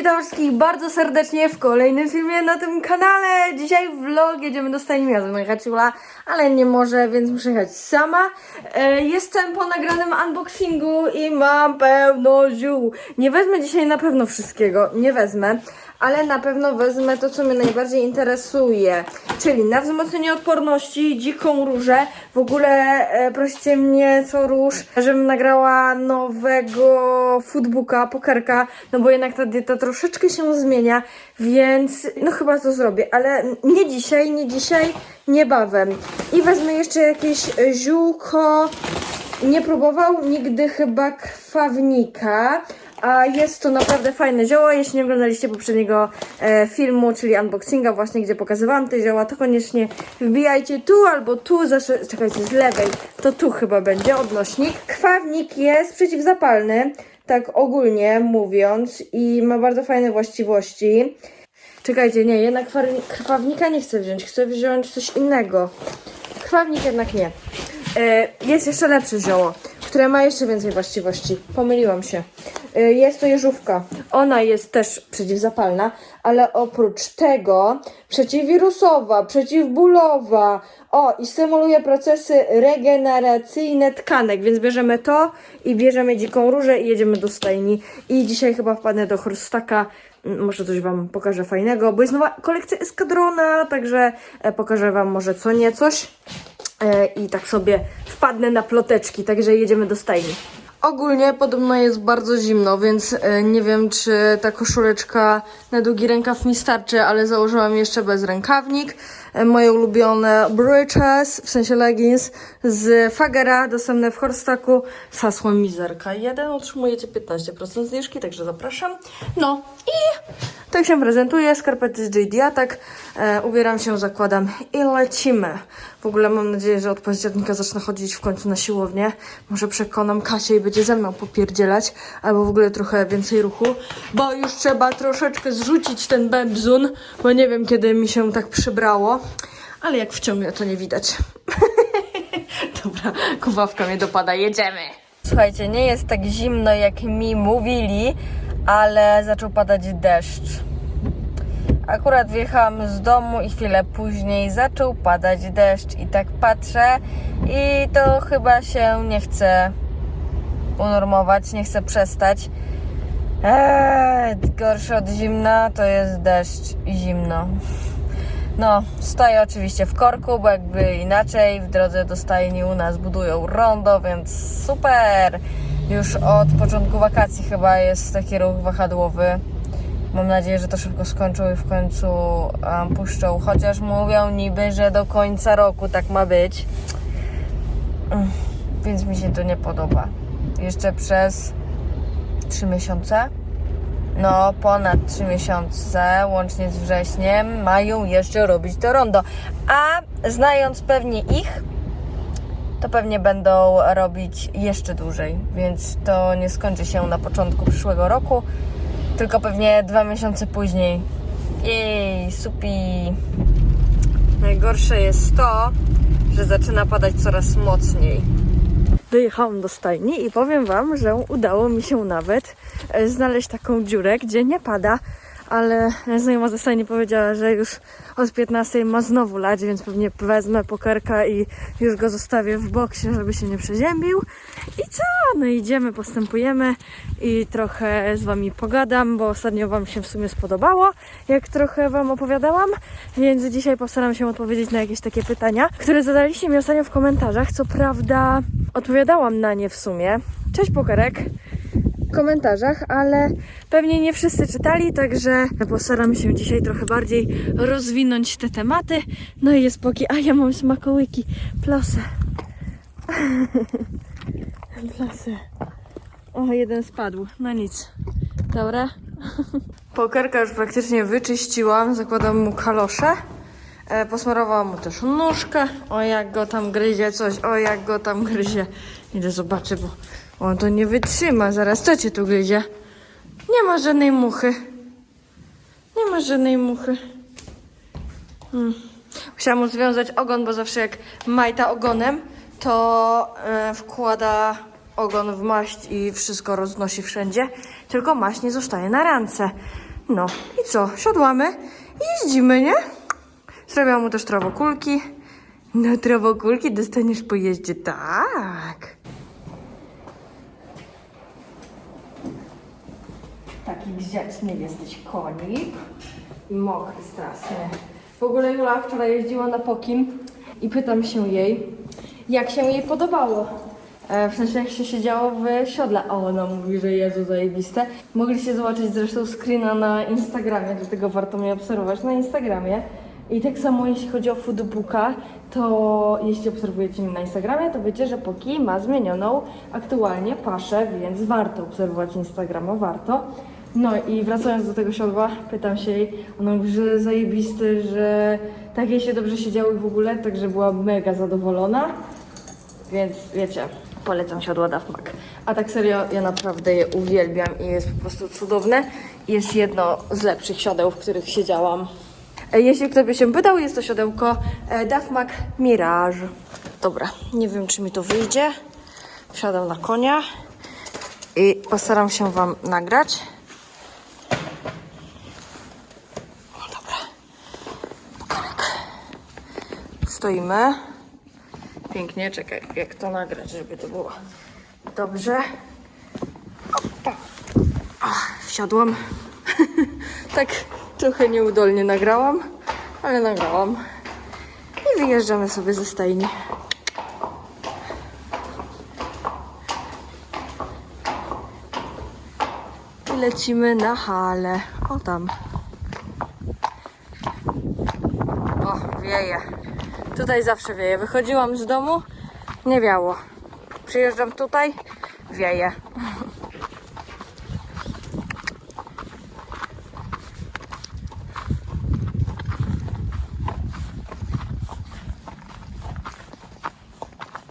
witam wszystkich bardzo serdecznie w kolejnym filmie na tym kanale. Dzisiaj vlog, jedziemy do stajni miasta na Haciula, ale nie może, więc muszę jechać sama. E, jestem po nagranym unboxingu i mam pełno ziół. Nie wezmę dzisiaj na pewno wszystkiego, nie wezmę. Ale na pewno wezmę to, co mnie najbardziej interesuje, czyli na wzmocnienie odporności, dziką różę. W ogóle e, prosicie mnie co róż, żebym nagrała nowego foodbooka, pokerka, no bo jednak ta dieta troszeczkę się zmienia, więc no chyba to zrobię, ale nie dzisiaj, nie dzisiaj, niebawem. I wezmę jeszcze jakieś ziółko, nie próbował nigdy chyba krwawnika, a jest to naprawdę fajne zioło. Jeśli nie oglądaliście poprzedniego e, filmu, czyli unboxinga właśnie, gdzie pokazywałam te zioła, to koniecznie wbijajcie tu albo tu, zasze... czekajcie, z lewej, to tu chyba będzie odnośnik. Krwawnik jest przeciwzapalny, tak ogólnie mówiąc i ma bardzo fajne właściwości. Czekajcie, nie, jednak krwa- krwawnika nie chcę wziąć, chcę wziąć coś innego. Krwawnik jednak nie. E, jest jeszcze lepsze zioło, które ma jeszcze więcej właściwości. Pomyliłam się. E, jest to jeżówka. Ona jest też przeciwzapalna, ale oprócz tego przeciwwirusowa, przeciwbólowa. O, i stymuluje procesy regeneracyjne tkanek, więc bierzemy to i bierzemy dziką różę i jedziemy do stajni. I dzisiaj chyba wpadnę do Horstaka. Mm, Może coś Wam pokażę fajnego, bo jest nowa kolekcja Eskadrona, także e, pokażę Wam może co niecoś. E, i tak sobie wpadnę na ploteczki, także jedziemy do stajni. Ogólnie podobno jest bardzo zimno, więc e, nie wiem, czy ta koszuleczka na długi rękaw mi starczy, ale założyłam jeszcze bez rękawnik. E, Moje ulubione breeches, w sensie leggings z Fagera, dostępne w Horstaku z hasłem Mizerka 1. Otrzymujecie 15% zniżki, także zapraszam. No i tak się prezentuję, skarpety z JD Attack, e, ubieram się, zakładam i lecimy. W ogóle mam nadzieję, że od października zacznę chodzić w końcu na siłownię. Może przekonam Kasię i będzie ze mną popierdzielać, albo w ogóle trochę więcej ruchu, bo już trzeba troszeczkę zrzucić ten bebzun, bo nie wiem kiedy mi się tak przybrało, ale jak wciągnę to nie widać. Dobra, kuwawka mnie dopada, jedziemy. Słuchajcie, nie jest tak zimno jak mi mówili, ale zaczął padać deszcz. Akurat wjechałam z domu i chwilę później zaczął padać deszcz i tak patrzę i to chyba się nie chce unormować, nie chce przestać. Eee, gorsze od zimna to jest deszcz i zimno. No, stoję oczywiście w korku, bo jakby inaczej w drodze do stajni u nas budują rondo, więc super! Już od początku wakacji chyba jest taki ruch wahadłowy. Mam nadzieję, że to szybko skończą i w końcu um, puszczą. Chociaż mówią niby, że do końca roku tak ma być. Mm, Więc mi się to nie podoba. Jeszcze przez 3 miesiące. No, ponad 3 miesiące, łącznie z wrześniem, mają jeszcze robić to rondo. A znając pewnie ich, to pewnie będą robić jeszcze dłużej, więc to nie skończy się na początku przyszłego roku, tylko pewnie dwa miesiące później. Jej, supi. Najgorsze jest to, że zaczyna padać coraz mocniej. Dojechałam do stajni i powiem Wam, że udało mi się nawet e, znaleźć taką dziurę, gdzie nie pada, ale znajoma ze stajni powiedziała, że już od 15 ma znowu lać, więc pewnie wezmę pokerka i już go zostawię w boksie, żeby się nie przeziębił. I co? No idziemy, postępujemy i trochę z Wami pogadam, bo ostatnio Wam się w sumie spodobało, jak trochę Wam opowiadałam, więc dzisiaj postaram się odpowiedzieć na jakieś takie pytania, które zadaliście mi ostatnio w komentarzach. Co prawda odpowiadałam na nie w sumie. Cześć pokerek! w komentarzach, ale pewnie nie wszyscy czytali, także postaram się dzisiaj trochę bardziej rozwinąć te tematy. No i jest poki. A ja mam smakołyki. Plosę. Plosę. O, jeden spadł. No nic. Dobra. Pokerka już praktycznie wyczyściłam. Zakładam mu kalosze. E, posmarowałam mu też nóżkę. O, jak go tam gryzie coś. O, jak go tam gryzie. Idę zobaczę, bo on to nie wytrzyma. Zaraz co cię tu gryzie? Nie ma żadnej muchy. Nie ma żadnej muchy. Hmm. Musiałam mu związać ogon, bo zawsze jak majta ogonem, to e, wkłada ogon w maść i wszystko roznosi wszędzie. Tylko maść nie zostaje na rance. No i co? Siadłamy i jeździmy, nie? Zrobiłam mu też trawokulki. No trawokulki dostaniesz po jeździe, tak. Taki grzeczny jesteś konik. I mokry strasznie. W ogóle Jula wczoraj jeździła na Pokim i pytam się jej, jak się jej podobało. E, W sensie jak się siedziało w siodle, a ona mówi, że Jezu zajebiste. Mogliście zobaczyć zresztą screena na Instagramie, dlatego warto mnie obserwować na Instagramie. I tak samo jeśli chodzi o Foodbooka, to jeśli obserwujecie mnie na Instagramie, to wiecie, że Poki ma zmienioną aktualnie paszę, więc warto obserwować Instagrama, warto. No i wracając do tego siodła, pytam się jej, ona mówi, że zajebisty, że tak jej się dobrze siedziało i w ogóle, także była mega zadowolona. Więc wiecie, polecam siodła Dafmak. A tak serio, ja naprawdę je uwielbiam i jest po prostu cudowne. Jest jedno z lepszych siodeł, w których siedziałam. Jeśli ktoś by się pytał, jest to siodełko e, Dafmak Mirage. Dobra, nie wiem czy mi to wyjdzie. Wsiadam na konia i postaram się Wam nagrać. O, dobra. Karek. Stoimy. Pięknie, czekaj, jak to nagrać, żeby to było dobrze. Opa. Ach, wsiadłam. tak trochę nieudolnie nagrałam, ale nagrałam. I wyjeżdżamy sobie ze stajni. I lecimy na halę. O tam. O, wieje. Tutaj zawsze wieje. Wychodziłam z domu, nie wiało. Przyjeżdżam tutaj, wieje.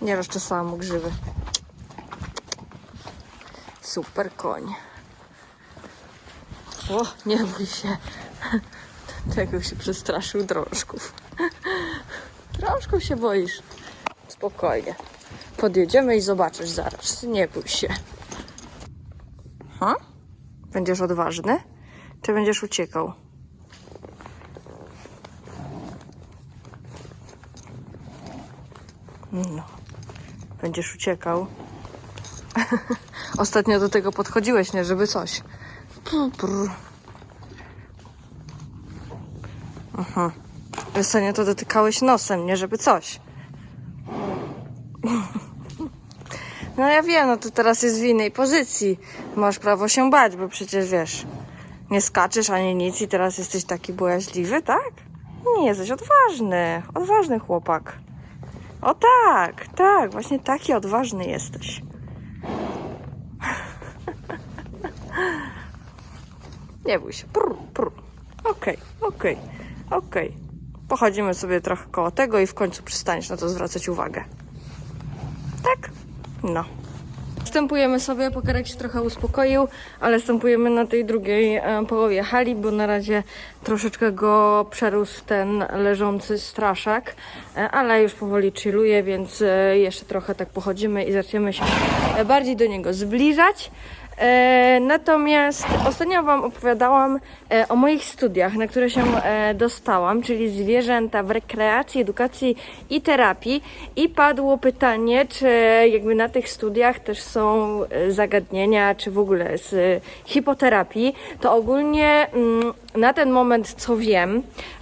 Nie rozczesałam grzywy. Super koń. O, nie bój się. Tego się przestraszył drążków. Drążków się boisz. Spokojnie. Podjedziemy i zobaczysz zaraz. Nie bój się. Ha? Będziesz odważny? Czy będziesz uciekał? No. Będziesz uciekał. Ostatnio do tego podchodziłeś, nie? Żeby coś. Brr, to dotykałeś nosem, nie? Żeby coś. No ja wiem, no to teraz jest w innej pozycji. Masz prawo się bać, bo przecież wiesz, nie skaczesz ani nic i teraz jesteś taki bojaźliwy, tak? Nie, jesteś odważny. Odważny chłopak. O tak, tak, właśnie taki odważny jesteś. Nie bój się. Prr, prr. Okej, okej, okej. Pochodzimy sobie trochę koło tego i w końcu przestaniesz na to zwracać uwagę. Tak? No. Wstępujemy sobie, pokarek się trochę uspokoił, ale wstępujemy na tej drugiej e, połowie hali, bo na razie troszeczkę go przerósł ten leżący straszak, e, ale już powoli chilluje, więc e, jeszcze trochę tak pochodzimy i zaczniemy się bardziej do niego zbliżać. E, natomiast ostatnio Wam opowiadałam e, o moich studiach, na które się e, dostałam, czyli zwierzęta w rekreacji, edukacji i terapii. I padło pytanie, czy jakby na tych studiach też są zagadnienia, czy w ogóle z hipoterapii. To ogólnie mm, na ten moment, co wiem,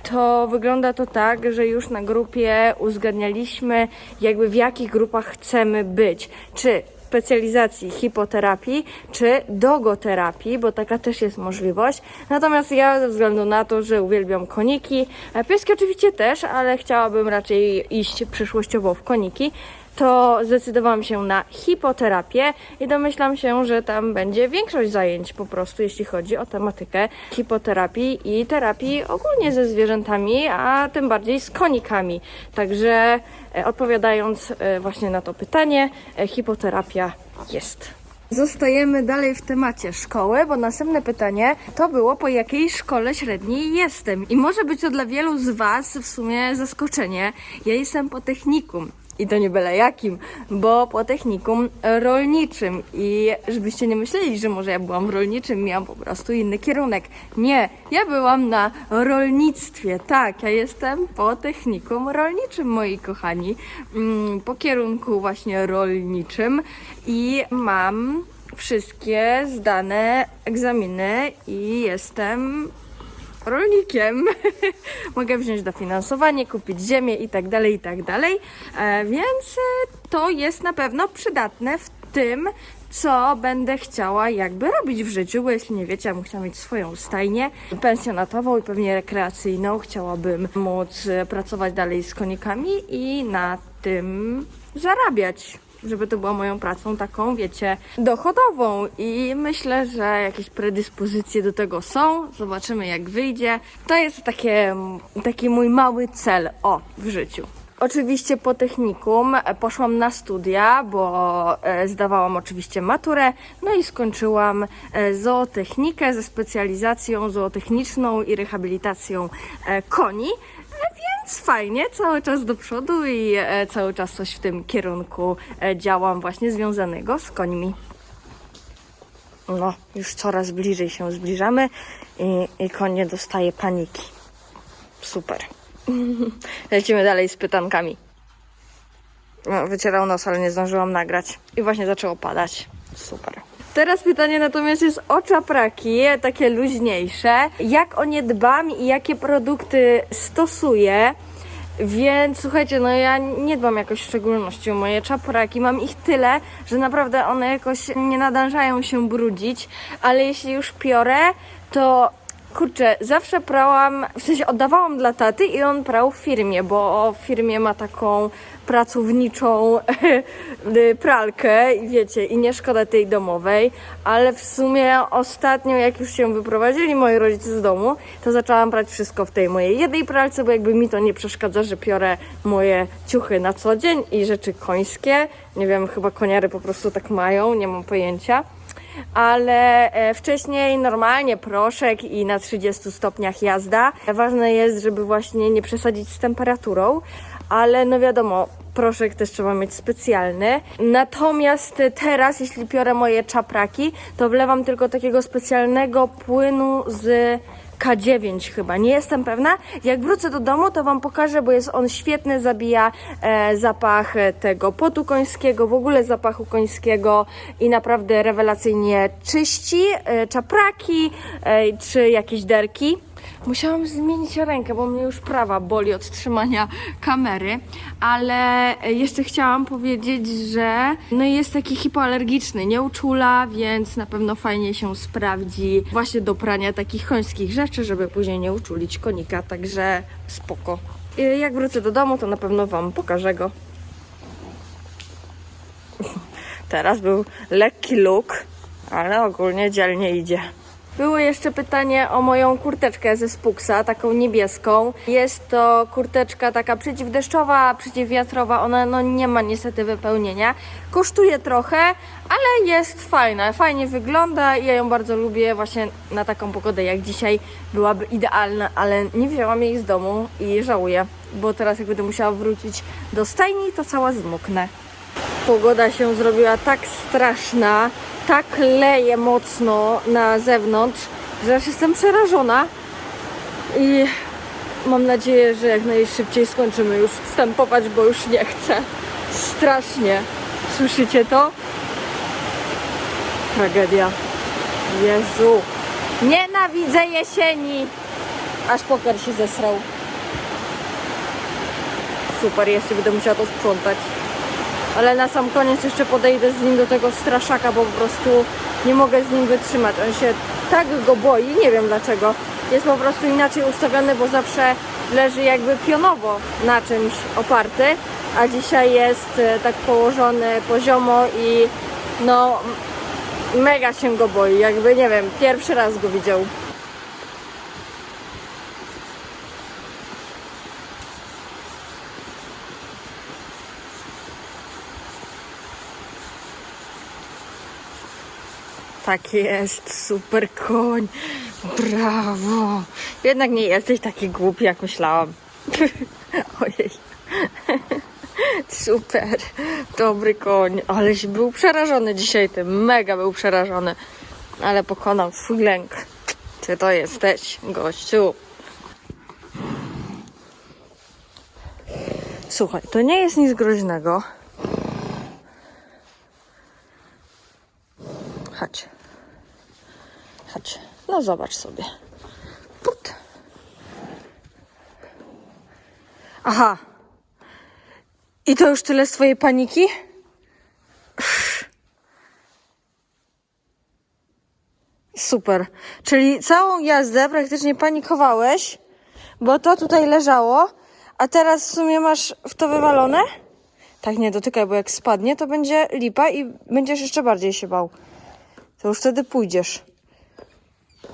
to wygląda to tak, że już na grupie uzgadnialiśmy, jakby w jakich grupach chcemy być. Czy specjalizacji hipoterapii czy dogoterapii, bo taka też jest możliwość. Natomiast ja ze względu na to, że uwielbiam koniki, e, pieski oczywiście też, ale chciałabym raczej iść przyszłościowo w koniki, to zdecydowałam się na hipoterapię i domyślam się, że tam będzie większość zajęć po prostu, jeśli chodzi o tematykę hipoterapii i terapii ogólnie ze zwierzętami, a tym bardziej z konikami. Także e, odpowiadając e, właśnie na to pytanie, e, hipoterapia jest. Zostajemy dalej w temacie szkoły, bo następne pytanie to było po jakiej szkole średniej jestem. I może być to dla wielu z Was w sumie zaskoczenie. Ja jestem po technikum. I to nie byle jakim, bo po technikum rolniczym. I żebyście nie myśleli, że może ja byłam w rolniczym, miałam po prostu inny kierunek. Nie, ja byłam na rolnictwie. Tak, ja jestem po technikum rolniczym, moi kochani. Mm, Po kierunku właśnie rolniczym i mam wszystkie zdane egzaminy i jestem rolnikiem. Mogę wziąć dofinansowanie, kupić ziemię i tak dalej, i tak dalej. E, Więc e, to jest na pewno przydatne w tym, co będę chciała jakby robić w życiu, bo jeśli nie wiecie, ja bym chciała mieć swoją stajnię pensjonatową i pewnie rekreacyjną. Chciałabym móc e, pracować dalej z konikami i na tym zarabiać żeby to była moją pracą taką, wiecie, dochodową i myślę, że jakieś predyspozycje do tego są. Zobaczymy jak wyjdzie. To jest takie, taki mój mały cel, o, w życiu. Oczywiście po technikum poszłam na studia, bo e, zdawałam oczywiście maturę, no i skończyłam e, zootechnikę ze specjalizacją zootechniczną i rehabilitacją e, koni. Więc fajnie, cały czas do przodu i e, cały czas coś w tym kierunku e, działam właśnie związanego z końmi. No, już coraz bliżej się zbliżamy i, i koń nie dostaje paniki. Super. Lecimy dalej z pytankami. No, wycierał nos, ale nie zdążyłam nagrać. I właśnie zaczęło padać. Super. Teraz pytanie natomiast jest o czapraki, takie luźniejsze. Jak o nie dbam i jakie produkty stosuję? Więc słuchajcie, no ja nie dbam jakoś w szczególności o moje czapraki. Mam ich tyle, że naprawdę one jakoś nie nadążają się brudzić, ale jeśli już piorę, to kurczę, zawsze prałam, w sensie oddawałam dla taty i on prał w firmie, bo w firmie ma taką pracowniczą pralkę wiecie, i nie szkoda tej domowej, ale w sumie ostatnio jak już się wyprowadzili moi rodzice z domu, to zaczęłam prać wszystko w tej mojej jednej pralce, bo jakby mi to nie przeszkadza, że piorę moje ciuchy na co dzień i rzeczy końskie. Nie wiem, chyba koniary po prostu tak mają, nie mam pojęcia ale e, wcześniej normalnie proszek i na 30 stopniach jazda. Ważne jest, żeby właśnie nie przesadzić z temperaturą, ale no wiadomo, proszek też trzeba mieć specjalny. Natomiast teraz, jeśli piorę moje czapraki, to wlewam tylko takiego specjalnego płynu z K9 chyba, nie jestem pewna. Jak wrócę do domu, to Wam pokażę, bo jest on świetny, zabija e, zapach e, tego potu końskiego, w ogóle zapachu końskiego i naprawdę rewelacyjnie czyści e, czapraki e, czy jakieś derki. Musiałam zmienić rękę, bo mnie już prawa boli od trzymania kamery, ale jeszcze chciałam powiedzieć, że no jest taki hipoalergiczny, nie uczula, więc na pewno fajnie się sprawdzi właśnie do prania takich końskich rzeczy, żeby później nie uczulić konika, także spoko. Jak wrócę do domu, to na pewno Wam pokażę go. Teraz był lekki look, ale ogólnie dzielnie idzie. Było jeszcze pytanie o moją kurteczkę ze Spuksa, taką niebieską. Jest to kurteczka taka przeciwdeszczowa, przeciwwiatrowa, ona no nie ma niestety wypełnienia. Kosztuje trochę, ale jest fajna, fajnie wygląda i ja ją bardzo lubię właśnie na taką pogodę jak dzisiaj byłaby idealna, ale nie wzięłam jej z domu i żałuję, bo teraz jak będę musiała wrócić do stajni, to cała zmoknę. Pogoda się zrobiła tak straszna, tak leje mocno na zewnątrz, że aż jestem przerażona. I mam nadzieję, że jak najszybciej skończymy już wstępować, bo już nie chcę. Strasznie. Słyszycie to? Tragedia. Jezu. Nienawidzę jesieni. Aż poker się zesrał. Super, jeszcze będę musiała to sprzątać. Ale na sam koniec jeszcze podejdę z nim do tego straszaka, bo po prostu nie mogę z nim wytrzymać. On się tak go boi, nie wiem dlaczego. Jest po prostu inaczej ustawiony, bo zawsze leży jakby pionowo na czymś oparty, a dzisiaj jest e, tak położony poziomo i no mega się go boi. Jakby nie wiem, pierwszy raz go widział. Tak jest, super koń. Brawo. Jednak nie jesteś taki głupi, jak myślałam. Ojej. Super, dobry koń. Aleś był przerażony dzisiaj tym, mega był przerażony. Ale pokonał swój lęk. Ty to jesteś, gościu. Słuchaj, to nie jest nic groźnego. Chodź. Chodź. No zobacz sobie. Put. Aha. I to już tyle z twojej paniki? Super. Czyli całą jazdę praktycznie panikowałeś, bo to tutaj leżało, a teraz w sumie masz w to wywalone? Tak, nie dotykaj, bo jak spadnie, to będzie lipa i będziesz jeszcze bardziej się bał. To już wtedy pójdziesz.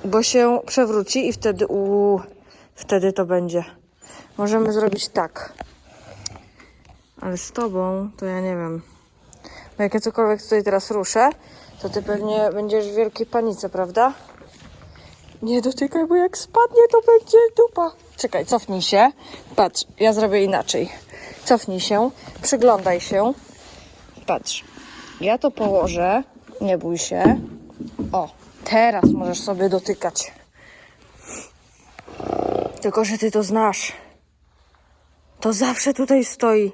Bo się przewróci i wtedy, uuu, wtedy to będzie. Możemy zrobić tak. Ale z tobą, to ja nie wiem. Bo jak ja cokolwiek tutaj teraz ruszę, to ty pewnie będziesz w wielkiej panice, prawda? Nie dotykaj, bo jak spadnie, to będzie dupa. Czekaj, cofnij się. Patrz, ja zrobię inaczej. Cofnij się, przyglądaj się. Patrz, ja to położę. Nie bój się. O, teraz możesz sobie dotykać. Tylko, że ty to znasz. To zawsze tutaj stoi.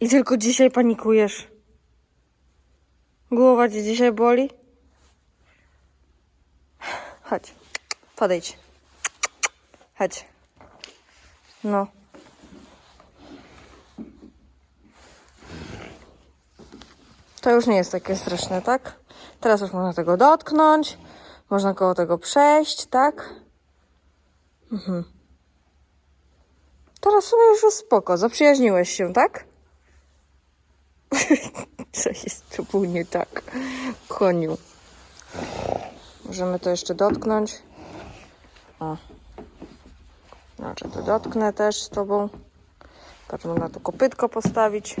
I tylko dzisiaj panikujesz. Głowa cię dzisiaj boli? Chodź, podejdź. Chodź. No. To już nie jest takie straszne, tak? Teraz już można tego dotknąć, można koło tego przejść, tak? Mhm. Teraz sobie już jest spoko, zaprzyjaźniłeś się, tak? Co jest tu nie tak, koniu? Możemy to jeszcze dotknąć. O. Znaczy to dotknę też z tobą. Patrz, można tu kopytko postawić.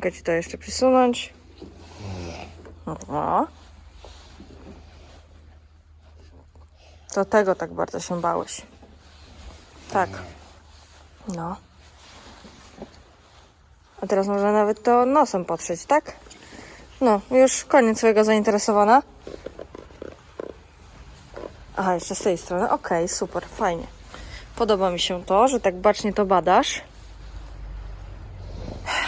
Mogę ci to jeszcze przysunąć. O. To tego tak bardzo się bałeś. Tak. No. A teraz może nawet to nosem potrzeć, tak? No, już koniec swojego zainteresowania. Aha, jeszcze z tej strony. Okej, super, fajnie. Podoba mi się to, że tak bacznie to badasz.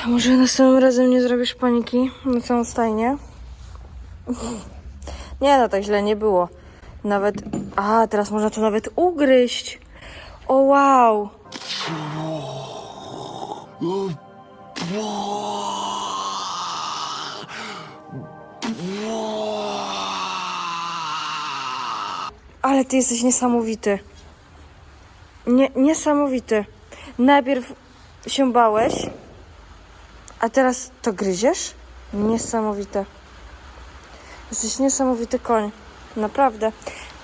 Może następnym razem nie zrobisz paniki na całą stajnię? Nie, no tak źle nie było. Nawet... A, teraz można to nawet ugryźć. O, wow. Ale ty jesteś niesamowity. Nie, niesamowity. Najpierw się bałeś, a teraz to gryziesz? Niesamowite. Jesteś niesamowity koń. Naprawdę.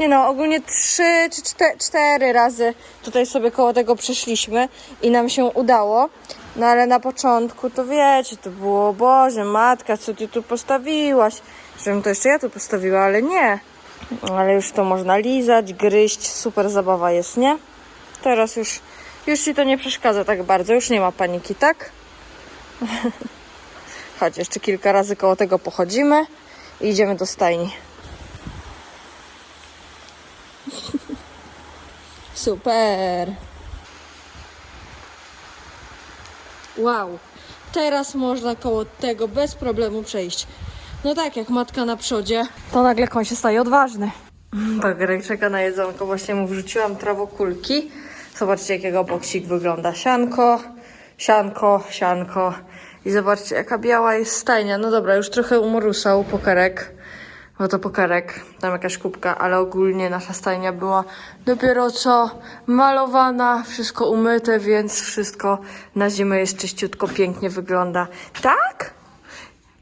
Nie no, ogólnie trzy czy czte, cztery razy tutaj sobie koło tego przeszliśmy i nam się udało. No ale na początku to wiecie, to było, Boże, matka, co ty tu postawiłaś? Żebym to jeszcze ja tu postawiła, ale nie. Ale już to można lizać, gryźć, super zabawa jest, nie? Teraz już, już ci to nie przeszkadza tak bardzo, już nie ma paniki, tak? Chodź, jeszcze kilka razy koło tego pochodzimy i idziemy do stajni. Super. Wow. Teraz można koło tego bez problemu przejść. No tak, jak matka na przodzie, to nagle koń się staje odważny. Bagerek czeka na jedzonko. Właśnie mu wrzuciłam trawokulki. Zobaczcie, jakiego boksik wygląda. Sianko, sianko, sianko. I zobaczcie, jaka biała jest stajnia. No dobra, już trochę umorusał pokerek. Bo to pokerek, tam jakaś kubka, ale ogólnie nasza stajnia była dopiero co malowana, wszystko umyte, więc wszystko na zimę jest czyściutko, pięknie wygląda. Tak?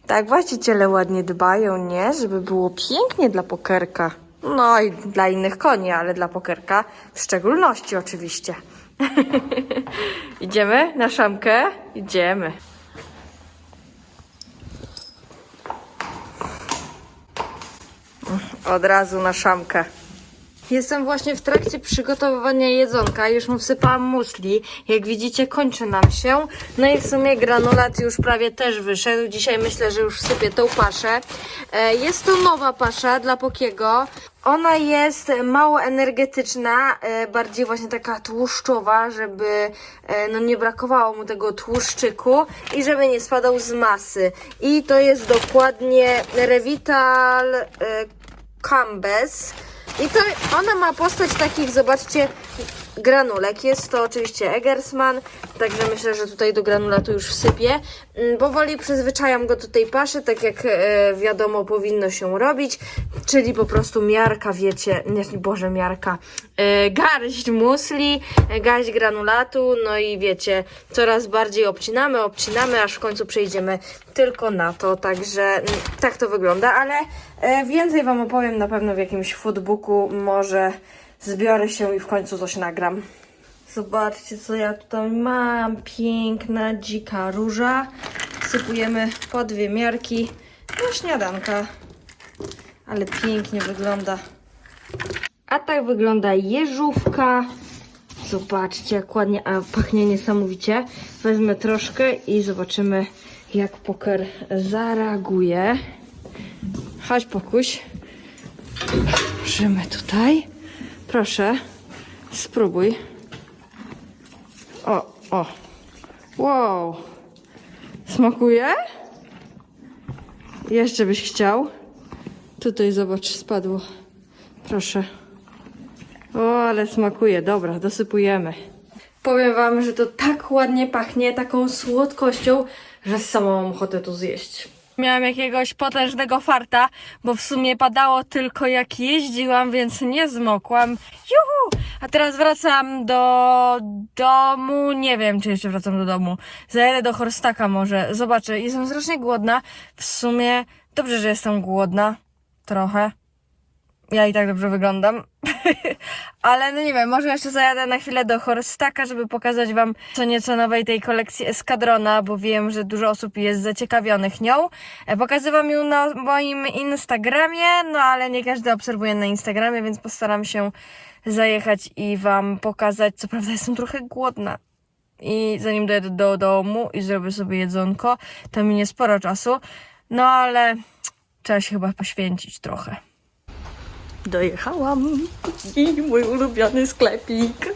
Tak, właściciele ładnie dbają, nie? Żeby było pięknie dla pokerka. No i dla innych koni, ale dla pokerka w szczególności oczywiście. Idziemy na szamkę? Idziemy. Od razu na szamkę. Jestem właśnie w trakcie przygotowywania jedzonka. Już mu wsypałam musli. Jak widzicie, kończy nam się. No i w sumie granulat już prawie też wyszedł. Dzisiaj myślę, że już wsypię tą paszę. E, Jest to nowa pasza dla Pokiego. Ona jest mało energetyczna, e, bardziej właśnie taka tłuszczowa, żeby e, no nie brakowało mu tego tłuszczyku i żeby nie spadał z masy. I to jest dokładnie Revital Cambes. I to ona ma postać takich, zobaczcie, granulek. Jest to oczywiście Eggersman, także myślę, że tutaj do granulatu już wsypię. Mm, Powoli przyzwyczajam go do tej paszy, tak jak e, wiadomo powinno się robić, czyli po prostu miarka, wiecie, nie, boże miarka, e, garść musli, garść granulatu, no i wiecie, coraz bardziej obcinamy, obcinamy, aż w końcu przejdziemy tylko na to, także mm, tak to wygląda, ale e, więcej Wam opowiem na pewno w jakimś foodbooku, może zbiorę się i w końcu coś nagram. Zobaczcie, co ja tutaj mam. Piękna, dzika róża. Sypujemy po dwie miarki na śniadanka. Ale pięknie wygląda. A tak wygląda jeżówka. Zobaczcie, jak ładnie, a pachnie niesamowicie. Wezmę troszkę i zobaczymy, jak poker zareaguje. Chodź, pokuś. Włożymy tutaj. Proszę, spróbuj. O, o. Wow. Smakuje? Jeszcze byś chciał? Tutaj zobacz, spadło. Proszę. O, ale smakuje. Dobra, dosypujemy. Powiem wam, że to tak ładnie pachnie, taką słodkością, że sama mam ochotę to zjeść. Miałam jakiegoś potężnego farta, bo w sumie padało tylko jak jeździłam, więc nie zmokłam. Juhu! A teraz wracam do domu. Nie wiem, czy jeszcze wracam do domu. Zajadę do Horstaka może. Zobaczę. Jestem strasznie głodna. W sumie dobrze, że jestem głodna. Trochę. Ja i tak dobrze wyglądam. Ale no nie wiem, może jeszcze zajadę na chwilę do Horstaka, żeby pokazać wam co nieco nowej tej kolekcji Eskadrona, bo wiem, że dużo osób jest zaciekawionych nią. E, Pokazywam ją na moim Instagramie, no ale nie każdy obserwuje na Instagramie, więc postaram się zajechać i wam pokazać. Co prawda jestem trochę głodna. I zanim dojadę do domu i zrobię sobie jedzonko, to minie sporo czasu. No ale trzeba się chyba poświęcić trochę. Dojechałam i mój ulubiony sklepik.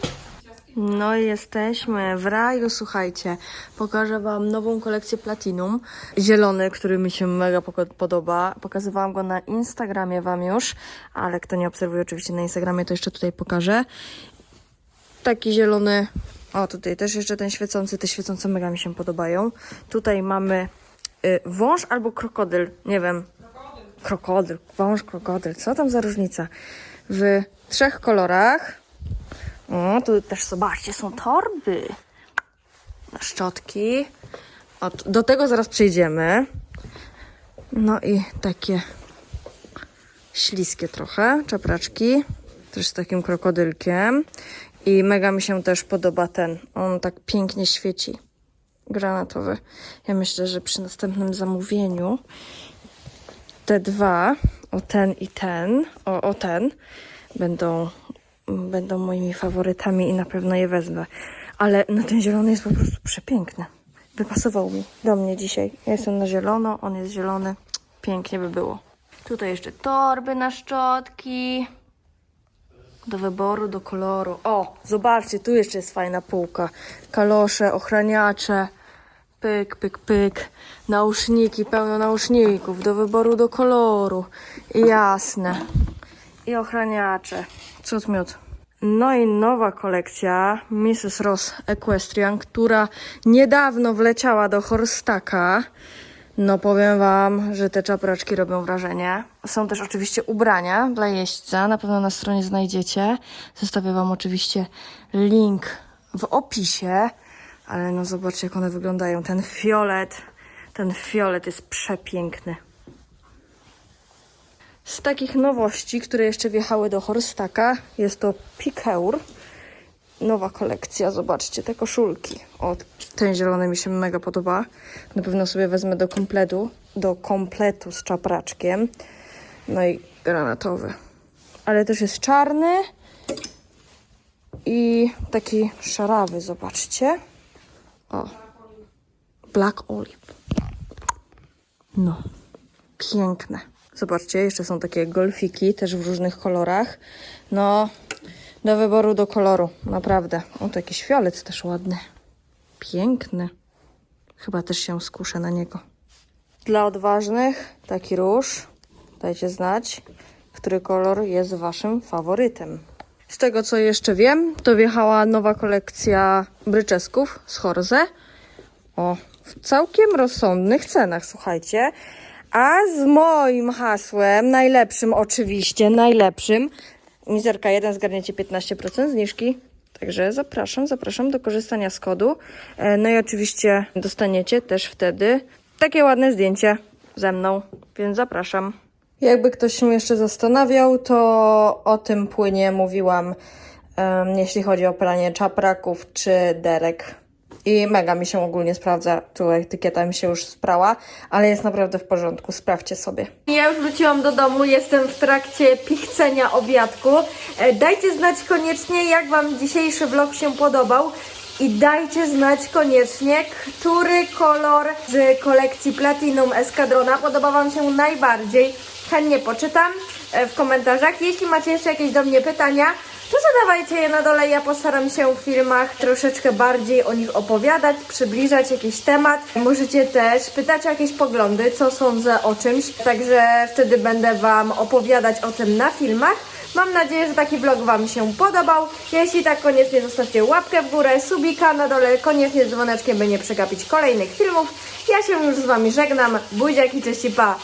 No i jesteśmy w raju, słuchajcie. Pokażę Wam nową kolekcję Platinum. Zielony, który mi się mega podoba. Pokazywałam go na Instagramie Wam już, ale kto nie obserwuje oczywiście na Instagramie, to jeszcze tutaj pokażę. Taki zielony. O, tutaj też jeszcze ten świecący. Te świecące mega mi się podobają. Tutaj mamy y, wąż albo krokodyl. Nie wiem, krokodyl, wąż, krokodyl, co tam za różnica? W trzech kolorach. O, tu też zobaczcie, są torby szczotki. O, do tego zaraz przejdziemy. No i takie śliskie trochę, czapraczki, też z takim krokodylkiem. I mega mi się też podoba ten, on tak pięknie świeci, granatowy. Ja myślę, że przy następnym zamówieniu te dwa, o ten i ten, o, o ten, będą, będą moimi faworytami i na pewno je wezmę. Ale no ten zielony jest po prostu przepiękny. Wypasował mi do mnie dzisiaj. Ja jestem na zielono, on jest zielony. Pięknie by było. Tutaj jeszcze torby na szczotki. Do wyboru, do koloru. O, zobaczcie, tu jeszcze jest fajna półka. Kalosze, ochraniacze. Pyk, pyk, pyk. Nauszniki, pełno nauszników. Do wyboru, do koloru. Jasne. I ochraniacze. Cud miód. No i nowa kolekcja Mrs. Ross Equestrian, która niedawno wleciała do Horstaka. No powiem wam, że te czapraczki robią wrażenie. Są też oczywiście ubrania dla jeźdźca, na pewno na stronie znajdziecie. Zostawię wam oczywiście link w opisie. Ale no zobaczcie jak one wyglądają. Ten fiolet, ten fiolet jest przepiękny. Z takich nowości, które jeszcze wjechały do Horstaka, jest to Pikeur. Nowa kolekcja, zobaczcie, te koszulki. O, ten zielony mi się mega podoba. Na pewno sobie wezmę do kompletu, do kompletu z czapraczkiem. No i granatowy. ale też jest czarny i taki szarawy, zobaczcie. O, Black Olive. No, piękne. Zobaczcie, jeszcze są takie golfiki, też w różnych kolorach. No, do wyboru, do koloru, naprawdę. O, to jakiś fiolet też ładny. Piękny. Chyba też się skuszę na niego. Dla odważnych taki róż. Dajcie znać, który kolor jest waszym faworytem. Z tego co jeszcze wiem, to wjechała nowa kolekcja bryczesków z Horze. O, w całkiem rozsądnych cenach, słuchajcie. A z moim hasłem, najlepszym oczywiście, najlepszym, Mizerka 1 zgarniecie 15% zniżki. Także zapraszam, zapraszam do korzystania z kodu. E, No i oczywiście dostaniecie też wtedy takie ładne zdjęcie ze mną, więc zapraszam. Jakby ktoś się jeszcze zastanawiał, to o tym płynie mówiłam, em, jeśli chodzi o pranie czapraków czy derek. I mega mi się ogólnie sprawdza. Tu etykieta mi się już sprała, ale jest naprawdę w porządku. Sprawdźcie sobie. Ja już wróciłam do domu, jestem w trakcie pichcenia obiadku. E, Dajcie znać koniecznie, jak Wam dzisiejszy vlog się podobał. I dajcie znać koniecznie, który kolor z kolekcji Platinum Eskadrona podoba Wam się najbardziej. Chętnie poczytam e, w komentarzach. Jeśli macie jeszcze jakieś do mnie pytania, to zadawajcie je na dole. Ja postaram się w filmach troszeczkę bardziej o nich opowiadać, przybliżać jakiś temat. Możecie też pytać o jakieś poglądy, co sądzę o czymś. Także wtedy będę Wam opowiadać o tym na filmach. Mam nadzieję, że taki vlog Wam się podobał. Jeśli tak, koniecznie zostawcie łapkę w górę, subika na dole, koniecznie dzwoneczkiem, by nie przegapić kolejnych filmów. Ja się już z Wami żegnam. Buziaki, cześć i pa!